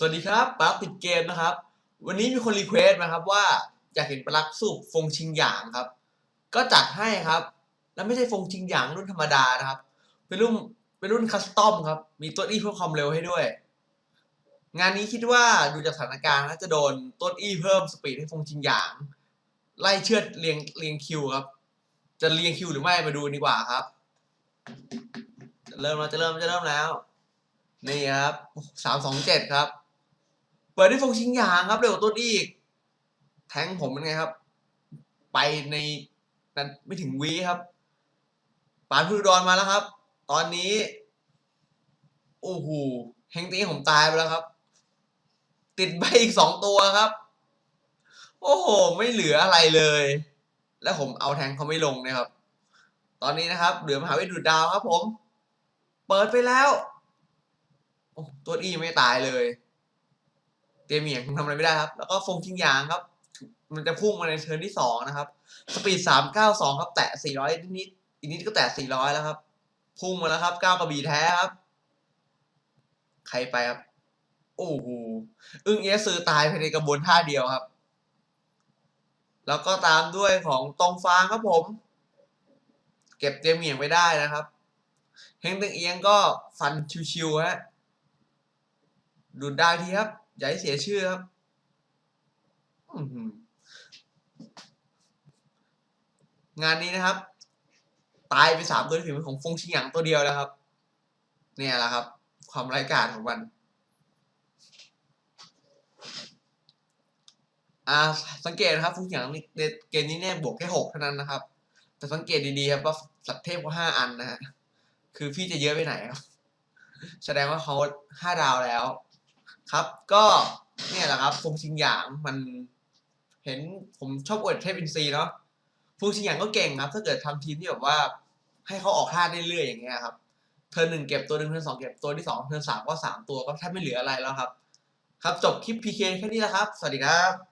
สวัสดีครับปลั๊กติดเกมนะครับ วันนี้มีคนรีเควสต์นะครับว่าอยากเห็นปลั๊กสูบฟงชิงหยางครับ ก็จัดให้ครับ แล้วไม่ใช่ฟงชิงหยางรุ่นธรรมดานะครับ เป็นรุ่นเป็นรุ่นคัสตอมครับ มีต้นอี้เพิ่มความเร็วให้ด้วย งานนี้คิดว่าดูจากสถานการณ์น่าจะโดนต้นอี้เพิ่มสปีดให้ฟงชิงหยาง ไล่เชือดเรียงเรียงคิวครับ จะเรียงคิวหรือไม่มาดูดีกว่าครับ จะเริ่มแล้วจะเริ่มจะเริ่มแล้ว นี่ครับสามสองเจ็ดครับ ปิดด้วยฟงชิงหยางครับเร็วกว่าต้นอีก แทงผมเป็นไงครับ ไปในนั้นไม่ถึงวีครับปานพุดรมาแล้วครับ ตอนนี้ โอ้โหแฮงตีผมตายไปแล้วครับ ติดใบอีกสองตัวครับ โอ้โห ไม่เหลืออะไรเลย แล้วผมเอาแทงเขาไม่ลงนะครับ ตอนนี้นะครับ เหลือมหาวิทยาลัยดูดดาวครับ ผม เปิดไปแล้วโอ้ตัวอีไม่ตายเลย เตียเหมียงทำอะไรไม่ได้ครับ แล้วก็ฟงชิงหยางครับ มันจะพุ่งมาในเทิร์นที่สองนะครับ สปีดสามเก้าสองครับ แตะสี่ร้อยนิดอีกนิดก็แตะสี่ร้อยแล้วครับ พุ่งมาแล้วครับเก้ากระบี่แท้ครับ ใครไปครับ โอ้โห อึ้งเอสซือตายภายในกระบวนท่าเดียวครับ แล้วก็ตามด้วยของตองฟางครับผม เก็บเตียเหมียงไว้ได้นะครับ เฮงตึงเอียงก็ฟันชิวๆฮะดูดได้ทีครับ อย่าให้เสียชื่อครับงานนี้นะครับ ตายไปสามตัวที่ฝีมือของฟงชิงหยางตัวเดียวแล้วครับ เนี่ยแหละครับ ความไร้กาจของมันอ่าสังเกตนะครับฟงชิงหยางในในเกมนี้เนี่ยบวกแค่หกเท่านั้นนะครับ แต่สังเกตดีๆครับว่าสัตว์เทพก็ห้าอันนะฮะคือพี่จะเยอะไปไหนครับ แสดงว่าเขาห้าดาวแล้ว ครับ ก็เนี่ยแหละครับฟงชิงหยางมันเห็นผมชอบอวดเทพอินซีเนาะฟงชิงหยางก็เก่งครับ ถ้าเกิดทำทีมที่แบบว่า ให้เขาออกท่าได้เรื่อยอย่างเงี้ยครับเทอร์หนึ่งเก็บตัวหนึ่งเทอร์สองเก็บตัวที่สองเทอร์สามก็สามตัวก็แทบไม่เหลืออะไรแล้วครับ ครับจบคลิปพีเคแค่นี้แหละครับ สวัสดีครับ